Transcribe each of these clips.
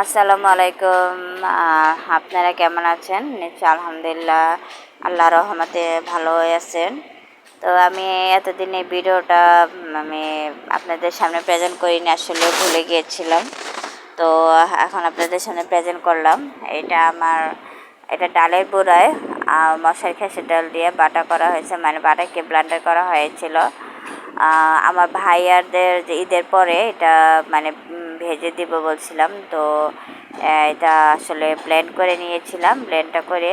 আসসালামু আলাইকুম। আপনারা কেমন আছেন? নিশ্চয় আলহামদুলিল্লাহ আল্লাহ রহমতে ভালো আছেন। তো আমি এতদিন এই ভিডিওটা আমি আপনাদের সামনে প্রেজেন্ট করিনি, আসলে ভুলে গিয়েছিলাম। তো এখন আপনাদের সামনে প্রেজেন্ট করলাম। এটা আমার, এটা ডালের বুড়ায় মশার খেসের ডাল দিয়ে বাটা করা হয়েছে মানে বাটাকে ব্লান্ডার করা হয়েছিল। আমার ভাইয়ারদের যে ঈদের পরে এটা মানে ভেজে দিব বলছিলাম। তো এটা আসলে ব্লেন্ড করে নিয়েছিলাম ব্লেন্ডটা করে।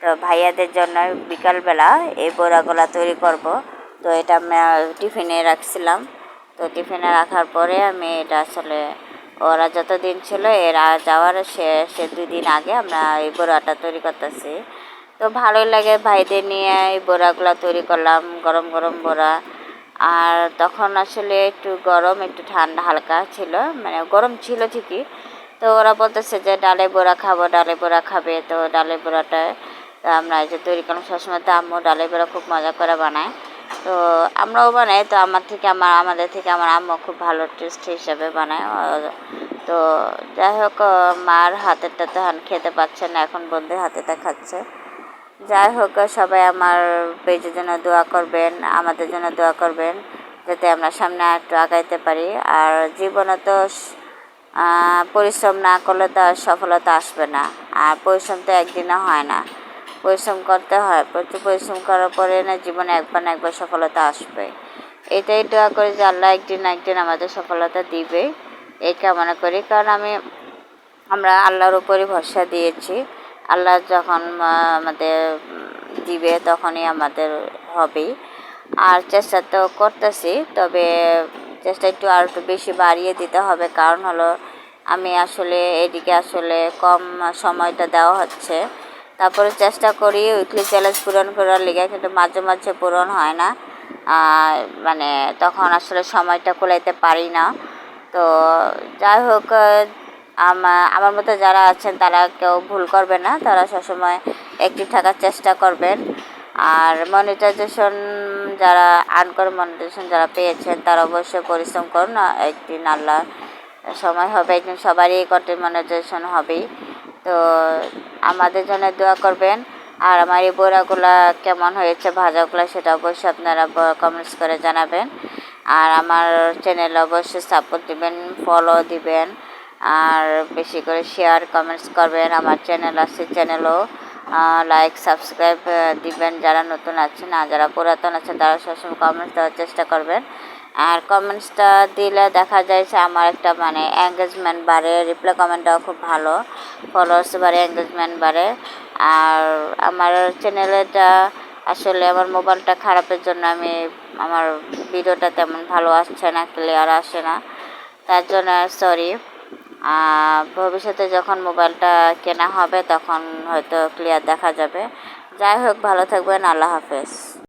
তো ভাইয়াদের জন্য বিকালবেলা এই বড়াগুলা তৈরি করব। তো এটা আমি টিফিনে রাখছিলাম। তো টিফিনে রাখার পরে আমি এটা আসলে, ওরা যতদিন ছিল, এরা যাওয়ার সে সে দুই দিন আগে আমরা এই বড়াটা তৈরি করতেছি। তো ভালোই লাগে ভাইদের নিয়ে এই বড়াগুলো তৈরি করলাম, গরম গরম বড়া। আর তখন আসলে একটু গরম, একটু ঠান্ডা, হালকা ছিল মানে গরম ছিল ঠিকই। তো ওরা বলতেছে যে ডালে বড়া খাব, ডালে বড়া খাবে। তো ডালে বড়াটা আমরা এই যে তৈরি করলাম সবসময় তো আম্মু ডালে বড়া খুব মজা করে বানায়। তো আমরাও বানাই, তো আমার থেকে আমার, আমাদের থেকে আমার আম্মু খুব ভালো টেস্ট হিসাবে বানায়। তো যাই হোক, মার হাতেরটা তো এখন খেতে পাচ্ছে না, এখন বন্ধুর হাতেটা খাচ্ছে যাই হোক, সবাই আমার পেজের জন্য দোয়া করবেন, আমাদের জন্য দোয়া করবেন, যাতে আমরা সামনে একটু আগাইতে পারি। আর জীবনে তো পরিশ্রম না করলে তো সফলতা আসবে না। আর পরিশ্রম তো একদিনে হয় না। পরিশ্রম করতে হয়, প্রচুর পরিশ্রম করার পরে না জীবনে একবার না একবার সফলতা আসবে। এটাই দোয়া করি যে আল্লাহ একদিন না একদিন আমাদের সফলতা দিবে। এই কামনা করি। কারণ আমি, আমরা আল্লাহর উপরই ভরসা দিয়েছি। আল্লাহ যখন আমাদের দিবে তখনই আমাদের হবে। আর চেষ্টা তো করতেছি, তবে চেষ্টা একটু আর একটু বেশি বাড়িয়ে দিতে হবে। কারণ হলো, আমি আসলে এদিকে আসলে কম সময়টা দেওয়া হচ্ছে। তারপরে চেষ্টা করি উইকলি চ্যালেঞ্জ পূরণ করার লিগে, কিন্তু মাঝে মাঝে পূরণ হয় না। মানে তখন আসলে সময়টা কুলাইতে পারি না। তো যাই হোক আমার মতো যারা আছেন তারা কেউ ভুল করবে না, তারা সবসময় অ্যাক্টিভ থাকার চেষ্টা করবেন। আর মনিটাইজেশন যারা আর্ন করে মনিটাইজেশন যারা পেয়েছেন, তারা অবশ্যই পরিশ্রম করুন। একদিন আল্লাহ সময় হবে, একদিন সবারই কন্টেন্ট মনিটাইজেশন হবেই। তো আমাদের জন্য দোয়া করবেন। আর আমার এই বড়াগুলা কেমন হয়েছে, ভাজাগুলো সেটা অবশ্যই আপনারা কমেন্টস করে জানাবেন। আর আমার চ্যানেল অবশ্যই সাপোর্ট দিবেন ফলো দিবেন। আর বেশি করে শেয়ার কমেন্টস করবেন আমার চ্যানেল আছে চ্যানেলও লাইক সাবস্ক্রাইব দিবেন যারা নতুন আছেন আর যারা পুরাতন আছেন, তারা সবসময় কমেন্টস দেওয়ার চেষ্টা করবেন। আর কমেন্টসটা দিলে দেখা যায় যে আমার একটা মানে এঙ্গেজমেন্ট বাড়ে রিপ্লাই কমেন্টটাও খুব ভালো ফলোয়ার্স বাড়ে এঙ্গেজমেন্ট বাড়ে। আর আমার চ্যানেলেটা আসলে আমার মোবাইলটা খারাপের জন্য আমি, আমার ভিডিওটা তেমন ভালো আসছে না ক্লিয়ার আসে না। তার জন্য সরি ভবিষ্যতে যখন মোবাইলটা কেনা হবে তখন হয়তো ক্লিয়ার দেখা যাবে। যাই হোক, ভালো থাকবেন, আল্লাহ হাফেজ।